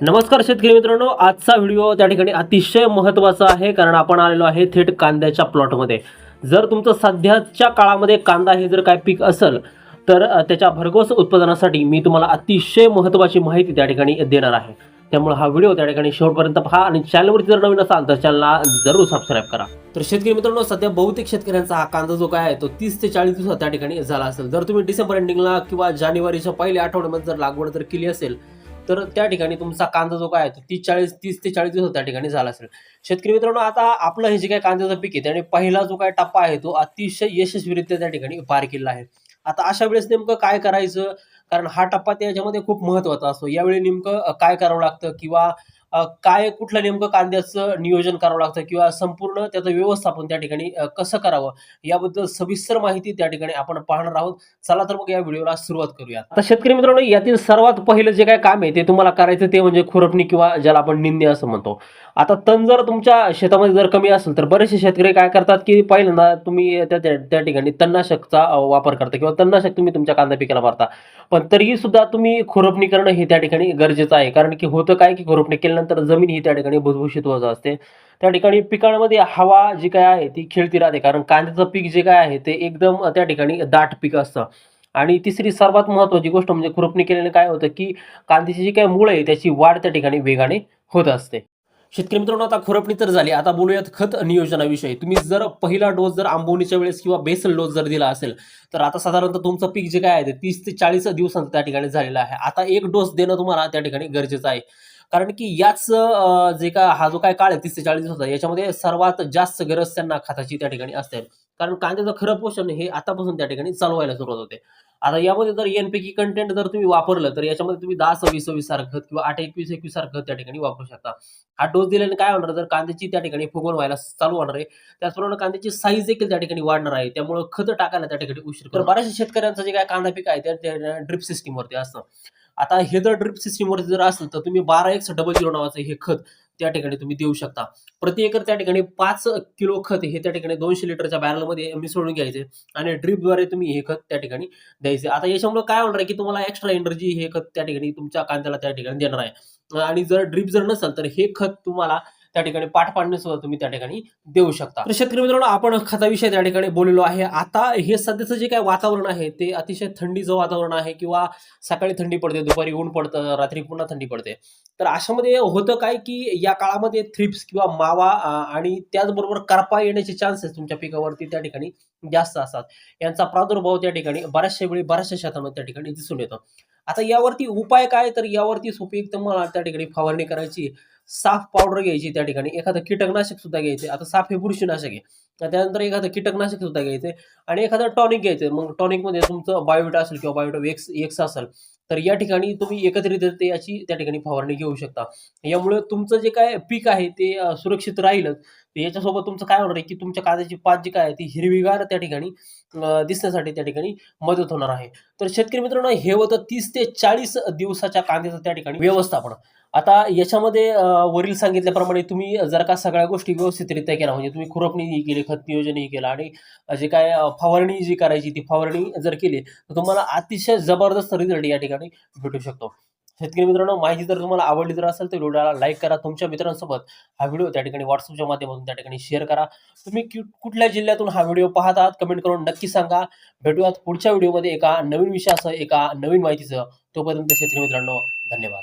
नमस्कार शेतकरी मित्रांनो आजचा व्हिडिओ त्या ठिकाणी अतिशय महत्त्वाचा आहे कारण आपण आलेलो आहे थेट कांद्याच्या प्लॉटमध्ये. जर तुमचं सध्याच्या काळामध्ये कांदा हे जर काय पीक असेल तर त्याच्या भरघोस उत्पादनासाठी मी तुम्हाला अतिशय महत्त्वाची माहिती त्या ठिकाणी देणार आहे. त्यामुळे हा व्हिडिओ त्या ठिकाणी शेवटपर्यंत पहा आणि चॅनलवरती जर नवीन असाल तर चॅनलला जरूर सबस्क्राईब करा. तर शेतकरी मित्रांनो सध्या बहुतेक शेतकऱ्यांचा हा कांदा जो काय आहे तो तीस ते चाळीस दिवसात त्या ठिकाणी झाला असेल. जर तुम्ही डिसेंबर एंडिंगला किंवा जानेवारीच्या पहिल्या आठवड्यामध्ये जर लागवड जर केली असेल तर त्या ठिकाणी तुमचा कांदा जो काय आहे तो तीस चाळीस तीस ते चाळीस दिवसात त्या ठिकाणी झाला असेल. शेतकरी मित्रांनो आता आपलं हे जे काय कांद्याचं पीक आहे त्याने पहिला जो काय टप्पा आहे तो अतिशय यशस्वीरित्या त्या ठिकाणी पार केला आहे. आता अशा वेळेस नेमकं काय करायचं? कारण हा टप्पा त्याच्यामध्ये खूप महत्त्वाचा असतो. यावेळी नेमकं काय करावं लागतं? किंवा काय कुठलं नेमकं कांद्याचं नियोजन करावं लागतं किंवा संपूर्ण त्याचं व्यवस्थापन त्या ठिकाणी कसं करावं? याबद्दल सविस्तर माहिती त्या ठिकाणी आपण पाहणार आहोत. चला तर मग या व्हिडिओला सुरुवात करूया आता शेतकरी मित्रांनो यातील सर्वात पहिलं जे काय काम आहे ते तुम्हाला करायचं ते म्हणजे खुरपणी किंवा ज्याला आपण निंदे असं म्हणतो. आता तण जर तुमच्या शेतामध्ये जर कमी असेल तर बरेचसे शेतकरी काय करतात की पहिल्यांदा तुम्ही त्या त्या ठिकाणी तणनाशकचा वापर करता किंवा तणनाशक तुम्ही तुमच्या कांदा पिकाला मारता. पण तरीही सुद्धा तुम्ही खुरपणी करणं हे त्या ठिकाणी गरजेचं आहे. कारण की होतं काय की खुरपणी केल्यानंतर जमीन ही त्या ठिकाणी भुसभुशीत होत असते. त्या ठिकाणी पिकांमध्ये हवा जी काय आहे ती खेळती राहते कारण कांद्याचं पीक जे काय आहे ते एकदम त्या ठिकाणी दाट पीक असतं. आणि तिसरी सर्वात महत्त्वाची गोष्ट म्हणजे खुरपणी केल्याने काय होतं की कांद्याची जी काय मुळं आहे त्याची वाढ त्या ठिकाणी वेगाने होत असते. शेतकरी मित्रांनो आता खुरपणी तर झाली. आता बोलूयात खत नियोजनाविषयी. तुम्ही जर पहिला डोस जर आंबवणीच्या वेळेस किंवा बेसल डोस जर दिला असेल तर आता साधारणतः तुमचं पीक जे काय आहे ते तीस ते चाळीस दिवसांचं त्या ठिकाणी झालेलं आहे. आता एक डोस देणं तुम्हाला त्या ठिकाणी गरजेचं आहे. कारण की याच जे काय हा जो काय काळ आहे तीस ते चाळीस दिवसाचा याच्यामध्ये सर्वात जास्त गरज त्यांना खताची त्या ठिकाणी असते. कारण कांद्याचं खरं पोषण हे आतापासून त्या ठिकाणी चालू व्हायला सुरुवात होते. आता यामध्ये जर एनपीकी कंटेंट जर तुम्ही वापरलं तर याच्यामध्ये तुम्ही दहा सव्वीस सव्वीस सारखं खत किंवा आठ एकवीस एकवीस सारखं खत त्या ठिकाणी वापरू शकता. हा डोस दिल्याने काय होणार जर कांद्याची त्या ठिकाणी फुगवण व्हायला चालू होणार आहे त्याचप्रमाणे कांद्याची साईज देखील त्या ठिकाणी वाढणार आहे. त्यामुळे खत टाकायला त्या ठिकाणी उशीर तर बऱ्याचशा शेतकऱ्यांचं जे काय कांदा पीक आहे त्या ड्रिप सिस्टीमवरती असतं. आता हे जर ड्रिप सिस्टीमवरती जर असेल तर तुम्ही बारा एक्स डबल झिरो नावाचं हे खत त्या ठिकाणी तुम्ही देऊ शकता. प्रति एकर त्या ठिकाणी पाच किलो खत हे त्या ठिकाणी दोनशे लिटरच्या बॅरलमध्ये मिसळून घ्यायचे आणि ड्रिपद्वारे तुम्ही हे खत त्या ठिकाणी द्यायचे. आता याच्यामुळे काय होणार आहे की तुम्हाला एक्स्ट्रा एनर्जी हे खत त्या ठिकाणी तुमच्या कांद्याला त्या ठिकाणी देणार आहे. आणि जर ड्रिप जर नसेल तर हे खत तुम्हाला त्या ठिकाणी पाठ सुद्धा तुम्ही त्या ठिकाणी देऊ शकता. तर शेतकरी मित्रांनो आपण खताविषयी त्या ठिकाणी बोललेलो आहे. आता हे सध्याचं जे काय वातावरण आहे ते अतिशय थंडीचं वातावरण आहे किंवा सकाळी थंडी पडते दुपारी ऊन पडतं रात्री पुन्हा थंडी पडते. तर अशामध्ये होतं काय की या काळामध्ये थ्रिप्स किंवा मावा आणि त्याचबरोबर करपा येण्याचे चान्सेस तुमच्या पिकावरती त्या ठिकाणी जास्त असतात. यांचा प्रादुर्भाव त्या ठिकाणी बऱ्याचशा वेळी बऱ्याचशा शेतामध्ये त्या ठिकाणी दिसून येतो. आता यावरती उपाय काय? तर यावरती उपयुक्त मला त्या ठिकाणी फवारणी करायची. साफ पावडर घ्यायची त्या ठिकाणी. एखादं कीटकनाशक सुद्धा घ्यायचे. आता साफ हे बुरशीनाशक आहे. त्यानंतर एखादं कीटकनाशक सुद्धा घ्यायचं आणि एखादं टॉनिक घ्यायचं मग टॉनिकमध्ये तुमचं बायोविटा असेल किंवा बायोटा एक्स एक्स असेल तर या ठिकाणी तुम्ही एकत्रित ते याची त्या ठिकाणी फवारणी घेऊ शकता. यामुळे तुमचं जे काय पीक आहे ते सुरक्षित राहीलच. याच्यासोबत तुमचं काय होणार आहे की तुमच्या कांद्याची पात जी काय आहे ती हिरवीगार त्या ठिकाणी दिसण्यासाठी त्या ठिकाणी मदत होणार आहे. तर शेतकरी मित्रांनो हे होतं तीस ते चाळीस दिवसाच्या कांद्याचं त्या ठिकाणी व्यवस्थापन. आता याच्यामध्ये वरील सांगितल्याप्रमाणे तुम्ही जर का सगळ्या गोष्टी व्यवस्थितरित्या केल्या म्हणजे तुम्ही खुरपणीही केली खत नियोजनही केलं आणि जे काय फवारणी जी करायची ती फवारणी जर केली तर तुम्हाला अतिशय जबरदस्त रिझल्ट या ठिकाणी भेटू शकतो. शेतकरी मित्रांनो माहिती जर तुम्हाला आवडली जर असेल तर व्हिडिओला लाईक करा. तुमच्या मित्रांसोबत हा व्हिडिओ त्या ठिकाणी व्हॉट्सअपच्या माध्यमातून त्या ठिकाणी शेअर करा. तुम्ही कुठल्या जिल्ह्यातून हा व्हिडिओ पाहत आहात कमेंट करून नक्की सांगा. भेटूयात पुढच्या व्हिडिओमध्ये एका नवीन विषयासह एका नवीन माहितीचं तोपर्यंत शेतकरी मित्रांनो धन्यवाद.